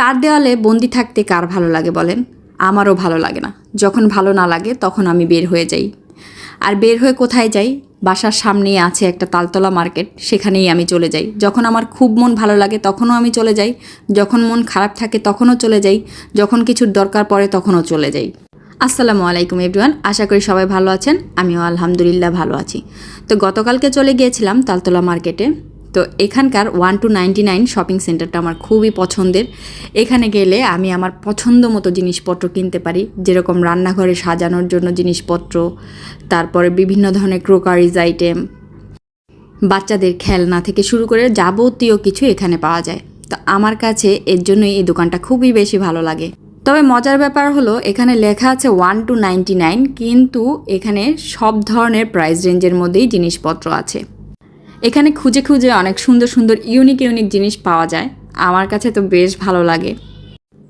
চার দেওয়ালে বন্দি থাকতে কার ভালো লাগে বলেন? আমারও ভালো লাগে না। যখন ভালো না লাগে, তখন আমি বের হয়ে যাই। আর বের হয়ে কোথায় যাই? বাসার সামনেই আছে একটা তালতলা মার্কেট, সেখানেই আমি চলে যাই। যখন আমার খুব মন ভালো লাগে, তখনও আমি চলে যাই। যখন মন খারাপ থাকে, তখনও চলে যাই। যখন কিছুর দরকার পড়ে, তখনও চলে যাই। আসসালামু আলাইকুম এভরিওয়ান, আশা করি সবাই ভালো আছেন। আমিও আলহামদুলিল্লাহ ভালো আছি। তো গতকালকে চলে গিয়েছিলাম তালতলা মার্কেটে। তো এখানকার one two ninety nine shopping সেন্টারটা আমার খুবই পছন্দের। এখানে গেলে আমি আমার পছন্দ মতো জিনিসপত্র কিনতে পারি, যেরকম রান্নাঘরে সাজানোর জন্য জিনিসপত্র, তারপরে বিভিন্ন ধরনের ক্রোকারিজ আইটেম বাচ্চাদের খেলনা থেকে শুরু করে যাবতীয় কিছু এখানে পাওয়া যায়। তো আমার কাছে এর জন্যই এই দোকানটা খুবই বেশি ভালো লাগে। তবে মজার ব্যাপার হলো, এখানে লেখা আছে ওয়ান টু নাইনটি নাইন কিন্তু এখানে সব ধরনের প্রাইস রেঞ্জের মধ্যেই জিনিসপত্র আছে। এখানে খুঁজে খুঁজে অনেক সুন্দর সুন্দর ইউনিক ইউনিক জিনিস পাওয়া যায়। আমার কাছে তো বেশ ভালো লাগে।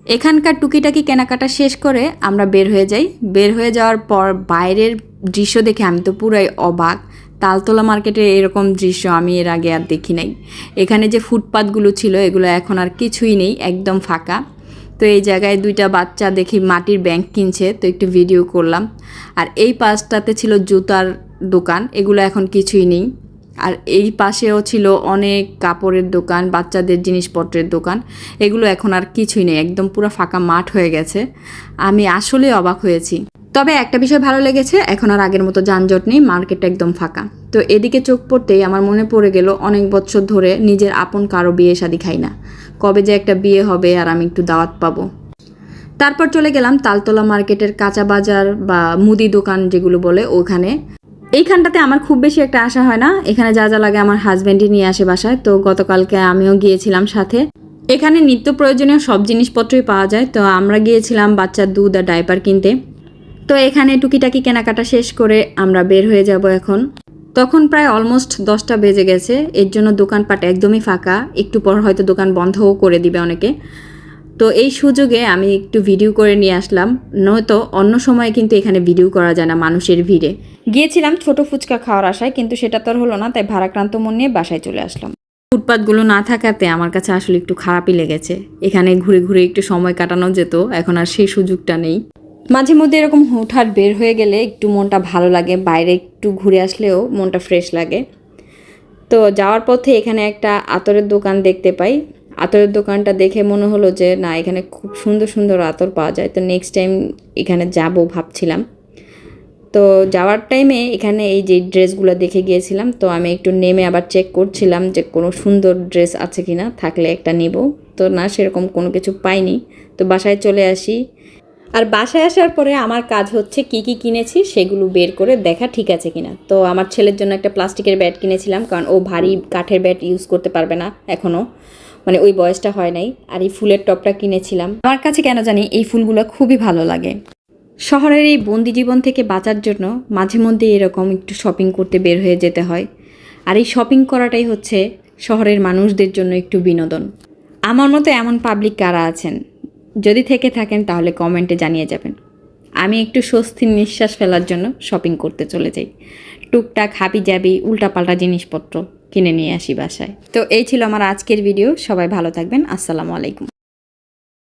এখানকার টুকিটাকি কেনাকাটা শেষ করে আমরা বের হয়ে যাই। বের হয়ে যাওয়ার পর বাইরের দৃশ্য দেখে আমি তো পুরাই অবাক। তালতলা মার্কেটে এরকম দৃশ্য আমি এর আগে আর দেখি নাই। এখানে যে ফুটপাতগুলো ছিল, এগুলো এখন আর কিছুই নেই, একদম ফাঁকা। তো এই জায়গায় দুইটা বাচ্চা দেখি মাটির ব্যাংক কিনছে, তো একটু ভিডিও করলাম। আর এই পাশটাতে ছিল জুতার দোকান, এগুলো এখন কিছুই নেই। আর এই পাশেও ছিল অনেক কাপড়ের দোকান, বাচ্চাদের জিনিসপত্রের দোকান। এগুলো এখন আর কিছুই নেই, একদম পুরো ফাঁকা মাঠ হয়ে গেছে। আমি আসলে অবাক হয়েছি। তবে একটা বিষয় ভালো লেগেছে, এখন আর আগের মতো যানজট নেই, মার্কেটটা একদম ফাঁকা। তো এদিকে চোখ পড়তেই আমার মনে পড়ে গেল, অনেক বছর ধরে নিজের আপন কারও বিয়ে শাদি খাই না। কবে যে একটা বিয়ে হবে আর আমি একটু দাওয়াত পাবো। তারপর চলে গেলাম তালতলা মার্কেটের কাঁচা বাজার বা মুদি দোকান যেগুলো বলে ওখানে। এইখানটাতে আমার খুব বেশি একটা আশা হয় না। এখানে যা যা লাগে আমার হাজব্যান্ডই নিয়ে আসে বাসায়। তো গতকালকে আমিও গিয়েছিলাম সাথে। এখানে নিত্য প্রয়োজনীয় সব জিনিসপত্রই পাওয়া যায়। তো আমরা গিয়েছিলাম বাচ্চার দুধ আর ডাইপার কিনতে। তো এখানে টুকিটাকি কেনাকাটা শেষ করে আমরা বের হয়ে যাব এখন। তখন প্রায় অলমোস্ট দশটা বেজে গেছে। এর জন্য দোকানপাট একদমই ফাঁকা। একটু পর হয়তো দোকান বন্ধও করে দিবে অনেকে। তো এই সুযোগে আমি একটু ভিডিও করে নিয়ে আসলাম। নয়তো অন্য সময় কিন্তু এখানে ভিডিও করা যায় না মানুষের ভিড়ে। গিয়েছিলাম ছোট ফুচকা খাওয়ার আশায়, কিন্তু সেটা তো হলো না, তাই ভারাক্রান্ত মন নিয়ে বাসায় চলে আসলাম। ফুটপাতগুলো না থাকাতে আমার কাছে আসলে একটু খারাপই লেগেছে। এখানে ঘুরে ঘুরে একটু সময় কাটানো যেত, এখন আর সেই সুযোগটা নেই। মাঝে মধ্যে এরকম হুটহাট বের হয়ে গেলে একটু মনটা ভালো লাগে, বাইরে একটু ঘুরে আসলেও মনটা ফ্রেশ লাগে। তো যাওয়ার পথে এখানে একটা আতরের দোকান দেখতে পাই। আতরের দোকানটা দেখে মনে হলো যে, না, এখানে খুব সুন্দর সুন্দর আতর পাওয়া যায়। তো নেক্সট টাইম এখানে যাব ভাবছিলাম। তো যাওয়ার টাইমে এখানে এই যে ড্রেসগুলো দেখে গিয়েছিলাম, তো আমি একটু নেমে আবার চেক করছিলাম যে কোনো সুন্দর ড্রেস আছে কি না থাকলে একটা নিব। তো না, সেরকম কোনো কিছু পাইনি। তো বাসায় চলে আসি। আর বাসায় আসার পরে আমার কাজ হচ্ছে কি কি কিনেছি, সেগুলো বের করে দেখা ঠিক আছে কিনা। তো আমার ছেলের জন্য একটা প্লাস্টিকের ব্যাট কিনেছিলাম, কারণ ও ভারী কাঠের ব্যাট ইউজ করতে পারবে না এখনও মানে ওই বয়সটা হয় নাই আর এই ফুলের টপটা কিনেছিলাম। আমার কাছে কেন জানি এই ফুলগুলো খুবই ভালো লাগে। শহরের এই বন্দি জীবন থেকে বাঁচার জন্য মাঝে মধ্যে এরকম একটু শপিং করতে বের হয়ে যেতে হয়। আর এই শপিং করাটাই হচ্ছে শহরের মানুষদের জন্য একটু বিনোদন। আমার মতো এমন পাবলিক কারা আছেন? যদি থেকে থাকেন তাহলে কমেন্টে জানিয়ে যাবেন। আমি একটু স্বস্তির নিঃশ্বাস ফেলার জন্য শপিং করতে চলে যাই। টুকটাক হাবি যাবি উল্টাপাল্টা জিনিসপত্র কিনে নিয়ে আসি বাসায়। তো এই ছিল আমার আজকের ভিডিও সবাই ভালো থাকবেন, আসসালামু আলাইকুম।